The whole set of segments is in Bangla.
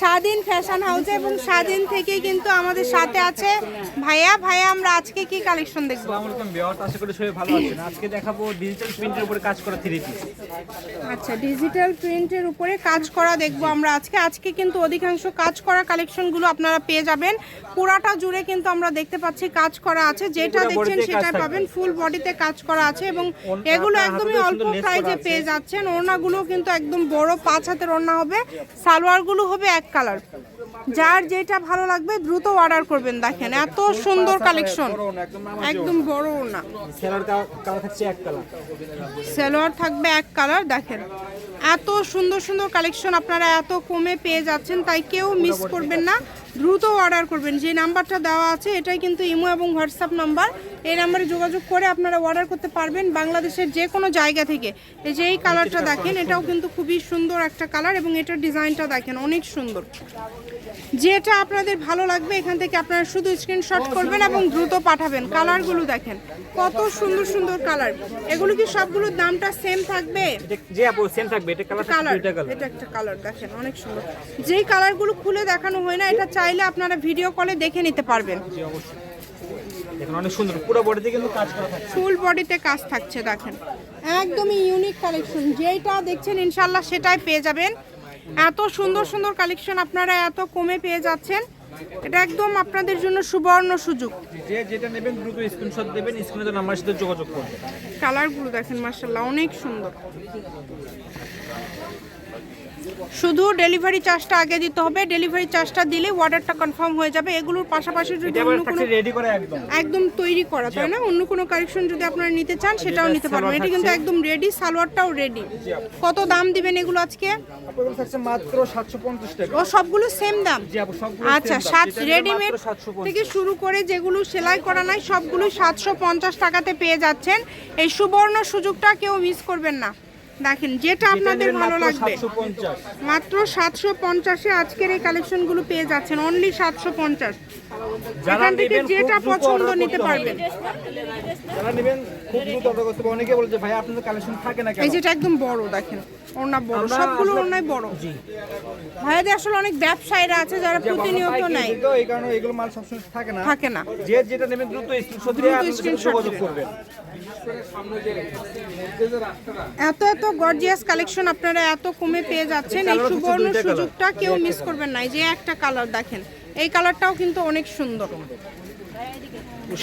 স্বাধীন ফ্যাশন হাউসে এবং স্বাধীন থেকে কিন্তু আমাদের সাথে আছে। ভাইয়া ভাইয়া আমরা আজকে কি কালেকশন দেখব? আসসালামু আলাইকুম ভিউয়ার্স আশা করি সবাই ভালো আছেন। আজকে দেখাবো ডিজিটাল প্রিন্টের উপরে কাজ করা থ্রি পিস আচ্ছা ডিজিটাল প্রিন্টের উপরে কাজ করা দেখব আমরা আজকে। আজকে কিন্তু অধিকাংশ কাজ করা কালেকশনগুলো আপনারা পেয়ে যাবেন। পুরাটা জুড়ে কিন্তু আমরা দেখতে পাচ্ছি কাজ করা আছে। যেটা দেখছেন সেটা পাবেন ফুল বডিতে কাজ করা আছে এবং এগুলো একদমই অল্প প্রাইজে পেয়ে যাচ্ছেন। ওড়নাগুলো কিন্তু একদম বড় পাঁচ হাতের ওড়না হবে। সালোয়ারগুলো হবে এক কালার যার যেটা ভালো লাগবে দ্রুত অর্ডার করবেন দেখেন এত সুন্দর কালেকশন একদম বড় না সেলোয়ার থাকবে এক কালার দেখেন। এত সুন্দর সুন্দর কালেকশন আপনারা এত কমে পেয়ে যাচ্ছেন তাই কেউ মিস করবেন না। দ্রুত অর্ডার করবেন। যে নাম্বারটা দেওয়া আছে এটাই কিন্তু ইমো এবং হোয়াটসঅ্যাপ নাম্বার এই নাম্বারে যোগাযোগ করে আপনারা অর্ডার করতে পারবেন বাংলাদেশের যে কোনো জায়গা থেকে। এই যে এই কালারটা দেখেন এটাও কিন্তু খুবই সুন্দর একটা কালার এবং এটার ডিজাইনটা দেখেন অনেক সুন্দর। যেটা আপনাদের ভালো লাগবে এখান থেকে আপনারা শুধু স্ক্রিনশট করবেন এবং দ্রুত পাঠাবেন। কালারগুলো দেখেন কত সুন্দর সুন্দর কালার এগুলো কি সবগুলোর দামটা সেম থাকবে? আপু সেম থাকবে এটা কালার এটা একটা কালার দেখেন অনেক সুন্দর। যেই কালারগুলো খুলে দেখানো হয় না এটা চাইলে আপনারা ভিডিও কলে দেখে নিতে পারবেন। দেখুন অনেক সুন্দর। পুরো বডিতে কিন্তু কাজ করা থাকছে। ফুল বডিতে কাজ থাকছে দেখেন। একদমই ইউনিক কালেকশন যেইটা দেখছেন ইনশাল্লাহ সেটাই পেয়ে যাবেন। এত সুন্দর সুন্দর কালেকশন আপনারা এত কমে পেয়ে যাচ্ছেন। এটা একদম আপনাদের জন্য সুবর্ণ সুযোগ। যে যেটা নেবেন দ্রুত স্ক্রিনশট দেবেন স্ক্রিনে তো নাম্বার সাথে যোগাযোগ করবেন। কালারগুলো দেখেন মার্শাল্লাহ অনেক সুন্দর। শুধু ডেলিভারি চার্জটা আগে দিতে হবে ডেলিভারি চার্জটা দিলে অর্ডারটা কনফার্ম হয়ে যাবে। এগুলোর পাশাপাশি যদি অন্য কোনো রেডি করে একদম। একদম তৈরি করা তাই না? অন্য কোনো কালেকশন যদি আপনারা নিতে চান সেটাও নিতে পারবেন। এটা কিন্তু একদম রেডি সালোয়ারটাও রেডি কত দাম দিবেন এগুলো আজকে? মাত্র 750 টাকা। ও সবগুলো সেম দাম? জি আপু সবগুলো আচ্ছা। সাত রেডিমেড থেকে শুরু করে যেগুলো সেলাই করা নাই সবগুলো সাতশো পঞ্চাশ টাকাতে পেয়ে যাচ্ছেন। এই সুবর্ণ সুযোগটা কেউ মিস করবেন না। দেখেন যেটা আপনাদের ভালো লাগবে। মাত্র সাতশো পঞ্চাশে আজকের এই কালেকশনগুলো পেয়ে যাচ্ছেন অনলি সাতশো পঞ্চাশ। যারা এখান থেকে যেটা পছন্দ নিতে পারবেন। যারা নেবেন খুব দ্রুত অর্ডার করতে হবে। অনেকে বলে যে ভাই আপনাদের কালেকশন থাকে না কেন? এই যেটা একদম বড় দেখেন ওড়না বড়। সবগুলো ওড়নাই বড়। জি। ভাইয়াদের আসলে অনেক ব্যবসায়ীরা আছে যারা প্রতিনিয়ত নেয়। তো এই কারণে এগুলো মাল সবসময় থাকে না। থাকে না। যে যেটা নেবেন দ্রুত স্ক্রিনশট দিয়ে যোগাযোগ করবেন। এত এত গর্জিয়াস কালেকশন আপনারা এত কমে পেয়ে যাচ্ছেন। এই সুবর্ণ সুযোগটা কেউ মিস করবেন না। যে একটা কালার দেখেন এই কালারটাও কিন্তু অনেক সুন্দর।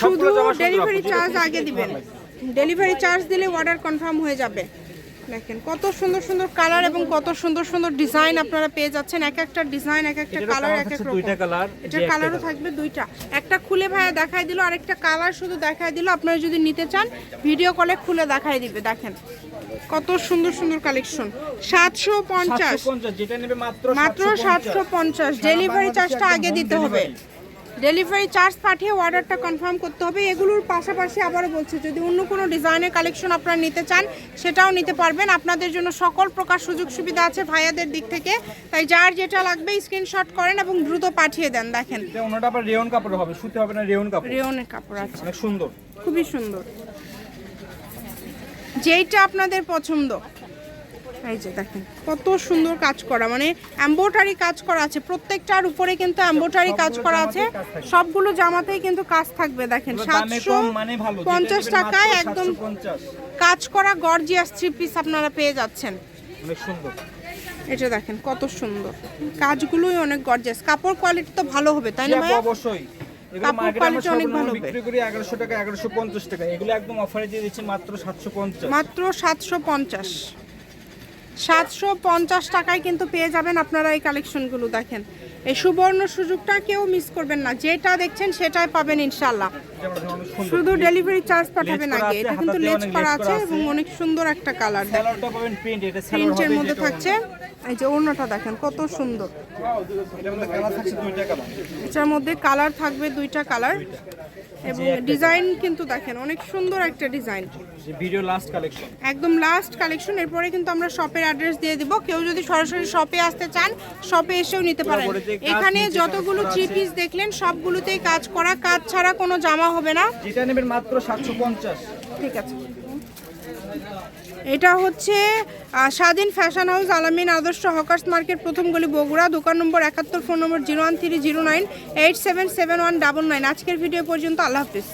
শুধু ডেলিভারি চার্জ আগে দিবেন। ডেলিভারি চার্জ দিলে অর্ডার কনফার্ম হয়ে যাবে। দেখেন কত সুন্দর সুন্দর কালার এবং কত সুন্দর সুন্দর ডিজাইন আপনারা পেয়ে যাচ্ছেন। এক একটা ডিজাইন এক একটা কালার এক এক রকম। দুইটা colour, এটার কালারও থাকবে দুইটা। একটা খুলে ভাইয়া দেখাই দিল আরেকটা কালার শুধু দেখাই দিল। আপনারা যদি নিতে চান ভিডিও কলে খুলে দেখাই দিবে দেখেন। কত সুন্দর সুন্দর কালেকশন সাতশো পঞ্চাশ। 750 যেটা নেবে মাত্র মাত্র সাতশো পঞ্চাশ। ডেলিভারি চার্জটা আগে দিতে হবে। ডেলিভারি চার্জ পাঠিয়ে অর্ডারটা কনফার্ম করতে হবে। এগুলোর পাশাপাশি আবারও বলছি যদি অন্য কোনো ডিজাইনের কালেকশন আপনারা নিতে চান সেটাও নিতে পারবেন। আপনাদের জন্য সকল প্রকার সুযোগ সুবিধা আছে ভাইয়াদের দিক থেকে। তাই যার যেটা লাগবে স্ক্রিনশট করেন এবং দ্রুত পাঠিয়ে দেন দেখেন। এটা ওনাটা আবার রেয়ন কাপড় হবে সুতি হবে না রেয়ন কাপড়। রেওনের কাপড় আছে। অনেক সুন্দর। খুবই সুন্দর। যেইটা আপনাদের পছন্দ। এই যে দেখেন কত সুন্দর কাজ করা মানে এম্বোটারি কাজ করা আছে প্রত্যেকটার উপরে কিন্তু এম্বোটারি কাজ করা আছে সবগুলো জামাতেই কিন্তু কাজ থাকবে দেখেন সাতশো মানে ভালো যেটা পঞ্চাশ টাকায় একদম কাজ করা গর্জিয়াস থ্রি পিস আপনারা পেয়ে যাচ্ছেন। অনেক সুন্দর। এটা দেখেন কত সুন্দর। কাজগুলোই অনেক গর্জিয়াস কাপড় কোয়ালিটি তো ভালো হবে তাই না অবশ্যই। কাপড় অনেক ভালো হবে। বিক্রি করি 1100 টাকা 1150 টাকা। এগুলো একদম অফারে দিয়ে দিচ্ছি মাত্র 750 মাত্র সাতশো পঞ্চাশ। সাতশো পঞ্চাশ টাকায় কিন্তু পেয়ে যাবেন আপনারা এই কালেকশনগুলো দেখেন। এই সুবর্ণ সুযোগটা কেউ মিস করবেন না। যেটা দেখছেন সেটাই পাবেন ইনশাল্লাহ শুধু ডেলিভারি চার্জ পাঠাবেন আগে। এটা কিন্তু লেজ করা আছে এবং অনেক সুন্দর একটা কালার প্রিন্টের মধ্যে থাকছে। এই যে ওড়নাটা দেখেন কত সুন্দর। এটার মধ্যে কালার থাকবে দুইটা কালার এবং ডিজাইন কিন্তু দেখেন অনেক সুন্দর একটা ডিজাইন ভিডিও লাস্ট কালেকশন একদম লাস্ট কালেকশন এরপরে কিন্তু আমরা শপের অ্যাড্রেস দিয়ে দিব। কেউ যদি সরাসরি শপে আসতে চান শপে এসেও নিতে পারেন। এখানে যতগুলো থ্রি পিস দেখলেন সবগুলোতেই কাজ করা কাজ ছাড়া কোনো জামা হবে না। যেটা নেবেন মাত্র 750 ঠিক আছে। এটা হচ্ছে স্বাধীন ফ্যাশন হাউস আলামিন আদর্শ হকার্স মার্কেট, প্রথম গলি বগুড়া, দোকান নম্বর একাত্তর, phone number zero one three zero nine eight seven seven one double nine. আজকের ভিডিও পর্যন্ত আল্লাহ হাফিজ।